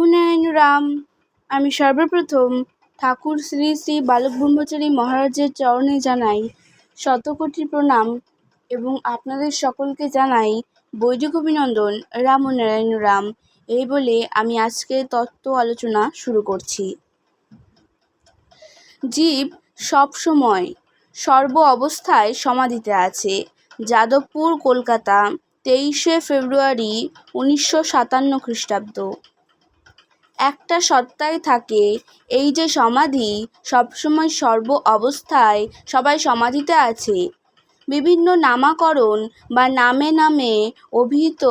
রামনারায়ণ রাম আমি সর্বপ্রথম ঠাকুর শ্রী শ্রী বালক ব্রহ্মচারী মহারাজের চরণে জানাই শতকোটি প্রণাম এবং আপনাদের সকলকে জানাই বৈদিক অভিনন্দন রামনারায়ণ রাম। এই বলে আমি আজকের তত্ত্ব আলোচনা শুরু করছি। জীব সবসময় সর্ব অবস্থায় সমাধিতে আছে। যাদবপুর, কলকাতা, তেইশে ফেব্রুয়ারি উনিশশো সাতান্ন খ্রিস্টাব্দ। একটা সত্তায় থাকে। এই যে সমাধি সবসময় সর্ব অবস্থায় সবাই সমাধিতে আছে। বিভিন্ন নামাকরণ বা নামে নামে অভিহিত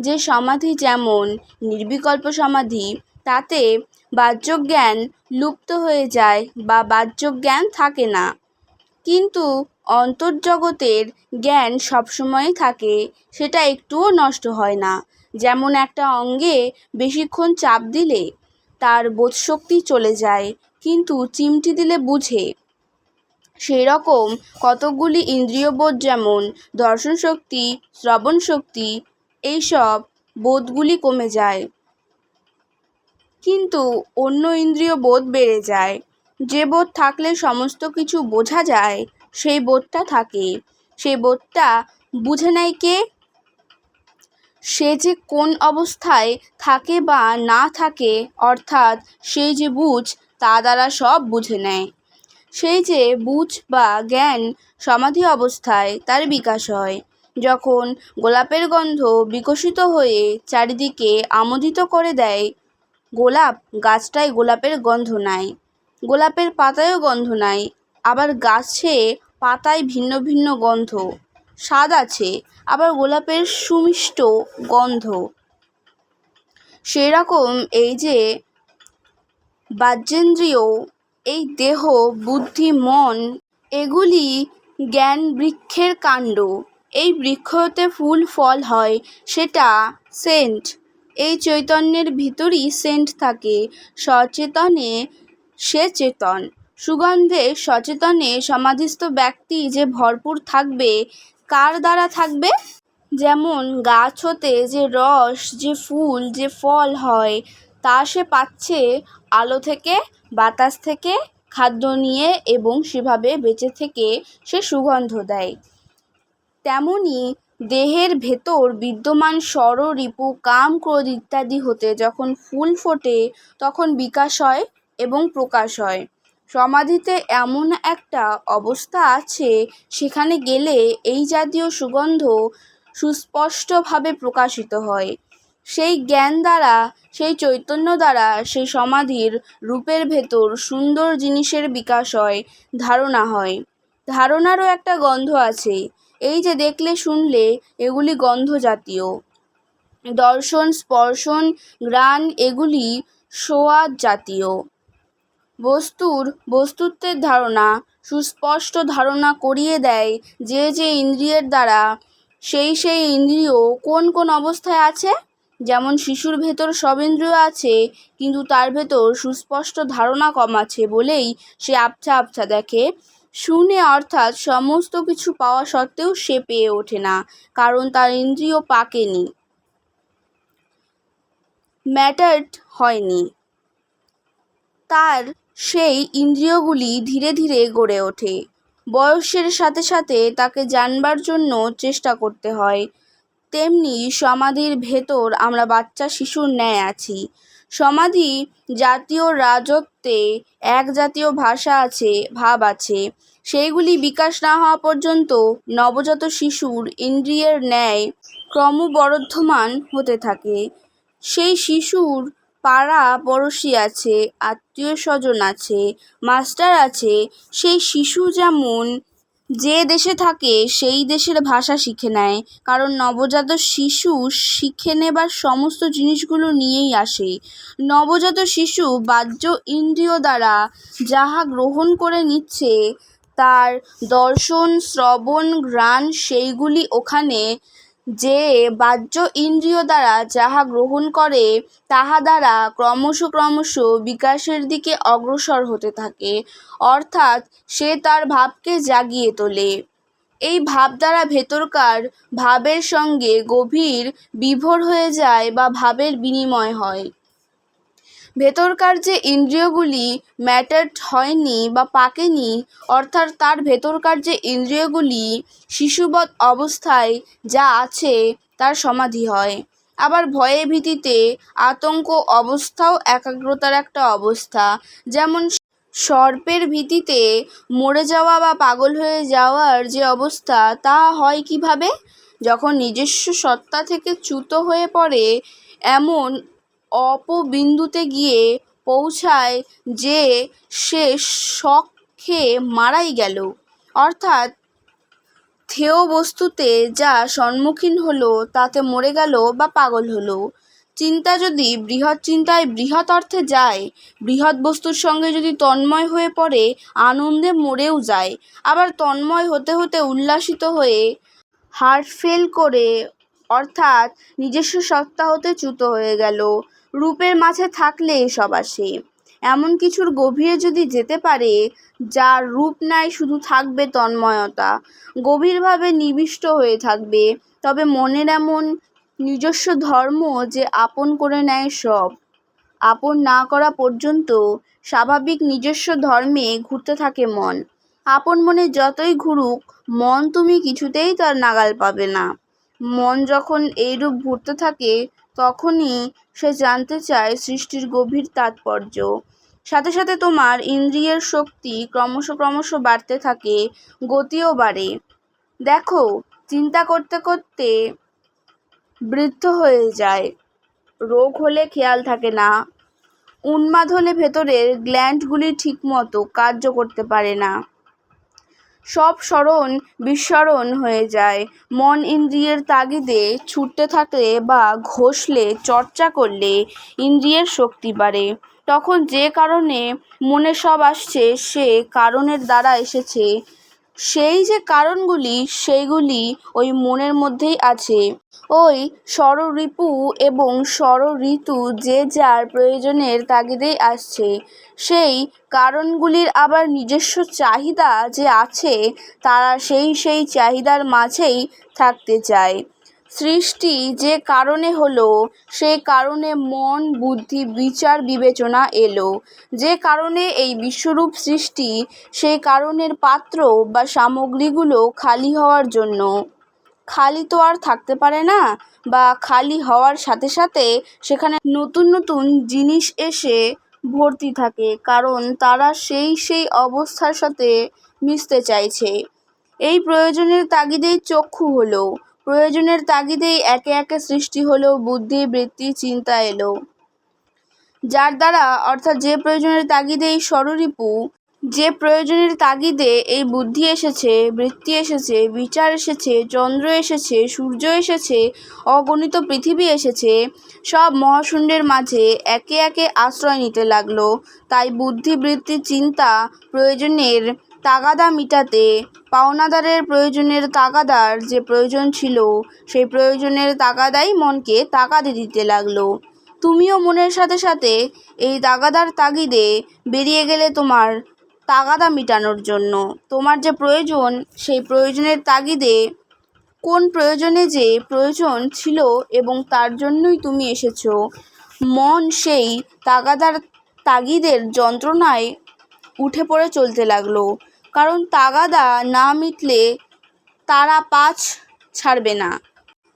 যে সমাধি যেমন নির্বিকল্প সমাধি, তাতে বাহ্যজ্ঞান লুপ্ত হয়ে যায় বা বাহ্যজ্ঞান থাকে না। কিন্তু অন্তর্জগতের জ্ঞান সবসময়ই থাকে, সেটা একটুও নষ্ট হয় না। যেমন একটা অঙ্গে বেশিক্ষণ চাপ দিলে তার বোধশক্তি চলে যায়, কিন্তু চিমটি দিলে বুঝে। সেই রকম কতকগুলি ইন্দ্রিয়বোধ যেমন দর্শন শক্তি শ্রবণ শক্তি এইসব বোধগুলি কমে যায়। কিন্তু অন্য ইন্দ্রিয় বোধ বেড়ে যায়। যে বোধ থাকলে সমস্ত কিছু বোঝা যায়, সেই বোধটা থাকে। সেই বোধটা বুঝে নেয় কে? সে যে কোন অবস্থায় থাকে বা না থাকে, অর্থাৎ সেই যে বুঝ, তা দ্বারা সব বুঝে নেয়। সেই যে বুঝ বা জ্ঞান সমাধি অবস্থায়, তার বিকাশ হয়। যখন গোলাপের গন্ধ বিকশিত হয়ে চারিদিকে আমোদিত করে দেয়, গোলাপ গাছটায় গোলাপের গন্ধ নাই গোলাপের পাতায়ও গন্ধ নাই আবার গাছে পাতায় ভিন্ন ভিন্ন গন্ধ। স্বাদ আছে, আবার গোলাপের সুমিষ্ট গন্ধ। সেরকম এই যে বাহ্যেন্দ্রিয় এই দেহ, বুদ্ধি, মন, এগুলি জ্ঞান বৃক্ষের কাণ্ড। এই বৃক্ষতে ফুল, ফল হয়, সেটা সেন্ট। এই চৈতন্যের ভিতরই সেন্ট থাকে, সচেতনে সে চেতন। সুগন্ধে সচেতনে সমাধিস্থ ব্যক্তি যে ভরপুর থাকবে কার দ্বারা থাকবে? যেমন গাছ হতে যে রস, যে ফুল, যে ফল হয়, তা সে পাচ্ছে আলো থেকে, বাতাস থেকে, খাদ্য নিয়ে এবং সেভাবে বেঁচে থেকে সে সুগন্ধ দেয়। তেমনি দেহের ভেতর বিদ্যমান স্বর, রিপু, কাম ক্রোধ ইত্যাদি হতে যখন ফুল ফোটে, তখন বিকাশ হয় এবং প্রকাশ হয়। সমাধিতে এমন একটা অবস্থা আছে, সেখানে গেলে এই জাতীয় সুগন্ধ সুস্পষ্টভাবে প্রকাশিত হয়। সেই জ্ঞান দ্বারা, সেই চৈতন্য দ্বারা সেই সমাধির রূপের ভেতর সুন্দর জিনিসের বিকাশ হয়, ধারণা হয়। ধারণারও একটা গন্ধ আছে, এই যে দেখলে শুনলে এগুলি গন্ধ জাতীয়। দর্শন, স্পর্শন ঘ্রাণ এগুলি সোয়াদ জাতীয়। বস্তুর বস্তুত্বের ধারণা, সুস্পষ্ট ধারণা করিয়ে দেয় যে যে ইন্দ্রিয়ের দ্বারা। সেই সেই ইন্দ্রিয় কোন কোন অবস্থায় আছে? যেমন শিশুর ভেতর সব ইন্দ্রিয় আছে, কিন্তু তার ভেতর সুস্পষ্ট ধারণা কম আছে বলেই সে আবছা আবছা দেখে। শুনে অর্থাৎ সমস্ত কিছু পাওয়া সত্ত্বেও সে পেয়ে ওঠে না, কারণ তার ইন্দ্রিয় পাকেনি। ম্যাটার্ড হয়নি। তার সেই ইন্দ্রিয়গুলি ধীরে ধীরে গড়ে ওঠে। বয়সের সাথে সাথে তাকে জানবার জন্য চেষ্টা করতে হয়। তেমনি সমাধির ভেতর আমরা বাচ্চা শিশুর ন্যায় আছি। সমাধি জাতীয় রাজত্বে এক জাতীয় ভাষা আছে, ভাব আছে। সেইগুলি বিকাশ না হওয়া পর্যন্ত নবজাত শিশুর ইন্দ্রিয়ের ন্যায় ক্রমবর্ধমান হতে থাকে। সেই শিশুর পাড়া পড়শি আছে আত্মীয় স্বজন আছে, মাস্টার আছে, সেই শিশু যেমন যে দেশে থাকে, সেই দেশের ভাষা শিখে নেয়। কারণ নবজাত শিশু শিখে নেবার সমস্ত জিনিসগুলো নিয়েই আসে। নবজাত শিশু বাহ্য ইন্দ্রিয় দ্বারা যাহা গ্রহণ করে নিচ্ছে, তার দর্শন, শ্রবণ ঘ্রাণ সেইগুলি ওখানে যে বাহ্য ইন্দ্রিয় দ্বারা যাহা গ্রহণ করে, তাহা দ্বারা ক্রমশ ক্রমশ বিকাশের দিকে অগ্রসর হতে থাকে, অর্থাৎ সে তার ভাবকে জাগিয়ে তোলে। এই ভাব দ্বারা ভেতরকার ভাবের সঙ্গে গভীর বিভোর হয়ে যায় বা ভাবের বিনিময় হয়। ভেতরকার যে ইন্দ্রিয়গুলি ম্যাটার্ড হয়নি বা পাকেনি, অর্থাৎ তার ভেতরকার যে ইন্দ্রিয়গুলি শিশুবৎ অবস্থায় যা আছে তার সমাধি হয়। আবার ভয়ে ভীতিতে আতঙ্ক অবস্থাও একাগ্রতার একটা অবস্থা। যেমন সর্পের ভীতিতে মরে যাওয়া বা পাগল হয়ে যাওয়ার যে অবস্থা, তা হয় কীভাবে? যখন নিজস্ব সত্তা থেকে চ্যুত হয়ে পড়ে, এমন অপবিন্দুতে গিয়ে পৌঁছায় যে সে শক খেয়ে মারাই গেল। অর্থাৎ থেয় বস্তুতে যা সম্মুখীন হলো, তাতে মরে গেল বা পাগল হলো। চিন্তা যদি বৃহৎ চিন্তায় বৃহৎ অর্থে যায়, বৃহৎ বস্তুর সঙ্গে যদি তন্ময় হয়ে পড়ে, আনন্দে মরেও যায়। আবার তন্ময় হতে হতে উল্লাসিত হয়ে হার্ট ফেল করে, অর্থাৎ নিজস্ব সত্তা হতে চ্যুত হয়ে গেল। রূপের মাঝে থাকলে এসব আসে। এমন কিছুর গভীরে যদি যেতে পারে, যার রূপ নাই শুধু থাকবে তন্ময়তা। গভীরভাবে নিবিষ্ট হয়ে থাকবে। তবে মনের এমন নিজস্ব ধর্ম যে আপন করে নেয় সব। আপন না করা পর্যন্ত স্বাভাবিক নিজস্ব ধর্মে ঘুরতে থাকে মন। আপন মনে যতই ঘুরুক, মন তুমি কিছুতেই তার নাগাল পাবে না। মন যখন এইরূপ ঘুরতে থাকে, তখনই সে জানতে চায় সৃষ্টির গভীর তাৎপর্য। সাথে সাথে তোমার ইন্দ্রিয়ের শক্তি ক্রমশ ক্রমশ বাড়তে থাকে, গতিও বাড়ে। দেখো, চিন্তা করতে করতে বৃদ্ধ হয়ে যায়। রোগ হলে খেয়াল থাকে না। উন্মাদ হলে ভেতরের গ্ল্যান্ডগুলি ঠিকমতো কার্য করতে পারে না। সব স্মরণ বিস্মরণ হয়ে যায়। মন ইন্দ্রিয়ের তাগিদে ছুটতে থাকলে বা ঘষলে, চর্চা করলে ইন্দ্রিয়ের শক্তি বাড়ে। তখন যে কারণে মনে সব আসছে, সে কারণের দ্বারা এসেছে। সেই যে কারণগুলি, সেইগুলি ওই মনের মধ্যেই আছে। ওই ষড়রিপু এবং ঋতু যে যার প্রয়োজনের তাগিদেই আসছে, সেই কারণগুলির আবার নিজস্ব চাহিদা যে আছে, তারা সেই সেই চাহিদার মাঝেই থাকতে চায়। সৃষ্টি যে কারণে হলো, সে কারণে মন, বুদ্ধি, বিচার, বিবেচনা এলো। যে কারণে এই বিশ্বরূপ সৃষ্টি সেই কারণের পাত্র বা সামগ্রীগুলো খালি হওয়ার জন্য। খালি তো আর থাকতে পারে না, বা খালি হওয়ার সাথে সাথে সেখানে নতুন নতুন জিনিস এসে ভর্তি থাকে, কারণ তারা সেই সেই অবস্থার সাথে মিশতে চাইছে। এই প্রয়োজনের তাগিদেই চক্ষু হলো। প্রয়োজনের তাগিদেই একে একে সৃষ্টি হলো, বুদ্ধি, বৃত্তি, চিন্তা এলো। যার দ্বারা, অর্থাৎ যে প্রয়োজনের তাগিদে এই ষড়রিপু যে প্রয়োজনের তাগিদে এই বুদ্ধি এসেছে, বৃত্তি এসেছে, বিচার এসেছে, চন্দ্র এসেছে, সূর্য এসেছে, অগণিত পৃথিবী এসেছে, সব মহাশূন্যের মাঝে একে একে আশ্রয় নিতে লাগল। তাই বুদ্ধি, বৃত্তি, চিন্তা প্রয়োজনের তাগাদা মিটাতে পাওনাদারের প্রয়োজনের তাগাদার যে প্রয়োজন ছিল, সেই প্রয়োজনের তাগাদাই মনকে তাগাদে দিতে লাগল। তুমিও মনের সাথে সাথে এই তাগাদার তাগিদে বেরিয়ে গেলে তোমার তাগাদা মিটানোর জন্য। তোমার যে প্রয়োজন, সেই প্রয়োজনের তাগিদে কোন প্রয়োজনে যে প্রয়োজন ছিল এবং তার জন্যই তুমি এসেছ। মন সেই তাগাদার তাগিদের যন্ত্রণায় উঠে পড়ে চলতে লাগল। কারণ তাগাদা না মিটলে তারা পাছ ছাড়বে না।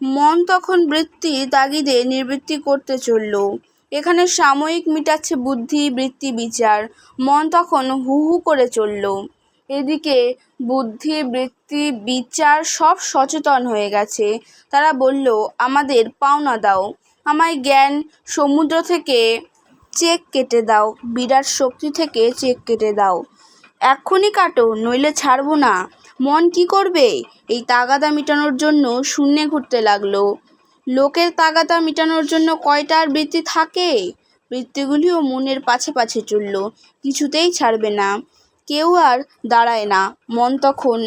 মন তখন বৃত্তি তাগিদে নিবৃত্তি করতে চলল। এখানে সাময়িক মিটাচ্ছে বুদ্ধি, বৃত্তি, বিচার। মন তখন হু হু করে চলল। এদিকে বুদ্ধি, বৃত্তি, বিচার সব সচেতন হয়ে গেছে। তারা বলল, আমাদের পাওনা দাও। আমায় জ্ঞান, সমুদ্র থেকে চেক কেটে দাও। বিরাট শক্তি থেকে চেক কেটে দাও। এক্ষুনি কাটো, নইলে ছাড়বো না। মন কি করবে? এই তাগাদা মেটানোর জন্য শূন্যে ঘুরতে লাগল। লোকের তাগাদা মেটানোর জন্য কয়টা আর বৃত্তি থাকে? বৃত্তিগুলিও মনের পাছে পাছে চলল, কিছুতেই ছাড়বে না। কেউ আর দাঁড়ায় না। মন তখন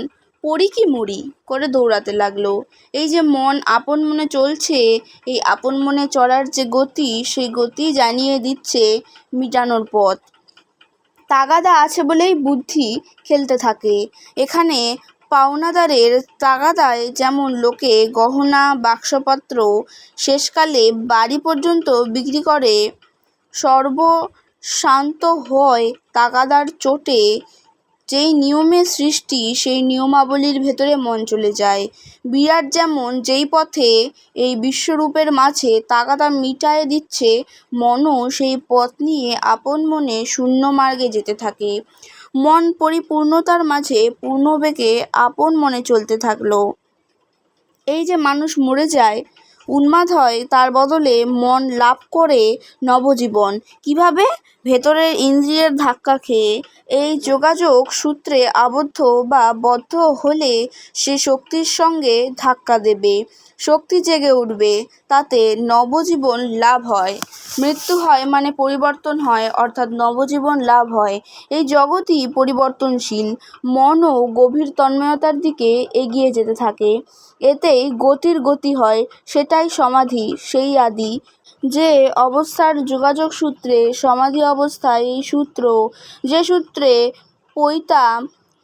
পড়ি কি মরি করে দৌড়াতে লাগল। এই যে মন আপন মনে চলছে, এই আপন মনে চলার যে গতি, সেই গতি জানিয়ে দিচ্ছে মিটানোর পথ। তাগাদা আছে বলেই বুদ্ধি খেলতে থাকে। এখানে পাওনাদারের তাগাদায় যেমন লোকে গহনা, বাক্সপত্র শেষকালে বাড়ি পর্যন্ত বিক্রি করে সর্বস্বান্ত হয় তাগাদার চোটে যেই নিয়মের সৃষ্টি, সেই নিয়মাবলীর ভেতরে মন চলে যায়। বিরাট যেমন যেই পথে এই বিশ্বরূপের মাঝে তাগাদা মিটায়ে দিচ্ছে, মনও সেই পথ নিয়ে আপন মনে শূন্য মার্গে যেতে থাকে। মন পরিপূর্ণতার মাঝে পূর্ণবেগে আপন মনে চলতে থাকল। এই যে মানুষ মরে যায়, উন্মাদ হয়, তার বদলে মন লাভ করে নবজীবন। কীভাবে? ভেতরের ইন্দ্রিয়ের ধাক্কা খেয়ে এই যোগাযোগ সূত্রে আবদ্ধ বা বদ্ধ হলে সে শক্তির সঙ্গে ধাক্কা দেবে, শক্তি জেগে উঠবে, তাতে নবজীবন লাভ হয়। মৃত্যু হয় মানে পরিবর্তন হয়, অর্থাৎ নবজীবন লাভ হয়। এই জগৎই পরিবর্তনশীল মনও গভীর তন্ময়তার দিকে এগিয়ে যেতে থাকে। এতেই গতির গতি হয়, সেটাই সমাধি, সেই আদি যে অবস্থার যোগাযোগ সূত্রে সমাধি অবস্থায় এই সূত্র, যে সূত্রে পৈতা,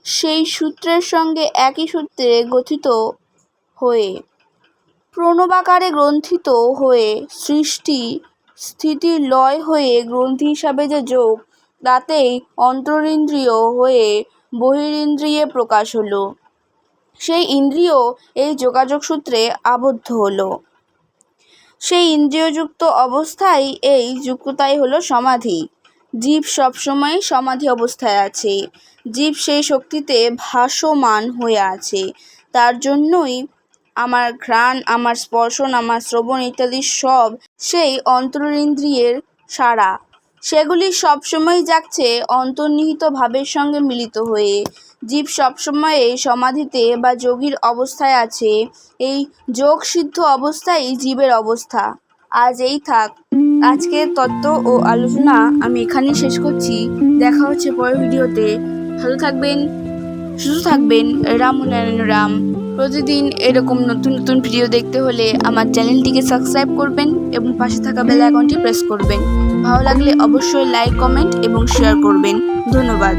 সেই সূত্রের সঙ্গে একই সূত্রে গঠিত হয়ে, প্রণবাকারে গ্রন্থিত হয়ে সৃষ্টি, স্থিতি লয় হয়ে গ্রন্থি হিসাবে যে যোগ, তাতেই অন্তরিন্দ্রিয় হয়ে বহিরিন্দ্রিয়ে প্রকাশ হলো। সেই ইন্দ্রিয় এই যোগাযোগ সূত্রে আবদ্ধ হলো। সেই ইন্দ্রিয়যুক্ত অবস্থাই এই যুক্ততাই হলো সমাধি। জীব সবসময় সমাধি অবস্থায় আছে। জীব সেই শক্তিতে ভাসমান হয়ে আছে। তার জন্যই আমার ঘ্রাণ, আমার স্পর্শন আমার শ্রবণ ইত্যাদি সব সেই অন্তরিন্দ্রিয়ের সাড়া। সেগুলি সবসময় যাচ্ছে অন্তর্নিহিত ভাবের সঙ্গে মিলিত হয়ে। জীব সবসময় সমাধিতে বা যোগীর অবস্থায় আছে। এই যোগ সিদ্ধ অবস্থাই জীবের অবস্থা। আজ এই থাক। আজকের তত্ত্ব ও আলোচনা আমি এখানেই শেষ করছি। দেখা হচ্ছে পরের ভিডিওতে। ভালো থাকবেন, সুস্থ থাকবেন। রাম নারায়ণ রাম। প্রতিদিন এরকম নতুন নতুন ভিডিও দেখতে হলে আমার চ্যানেলটিকে সাবস্ক্রাইব করবেন এবং পাশে থাকা বেল আইকনটি প্রেস করবেন। ভালো লাগলে অবশ্যই লাইক কমেন্ট এবং শেয়ার করবেন। ধন্যবাদ।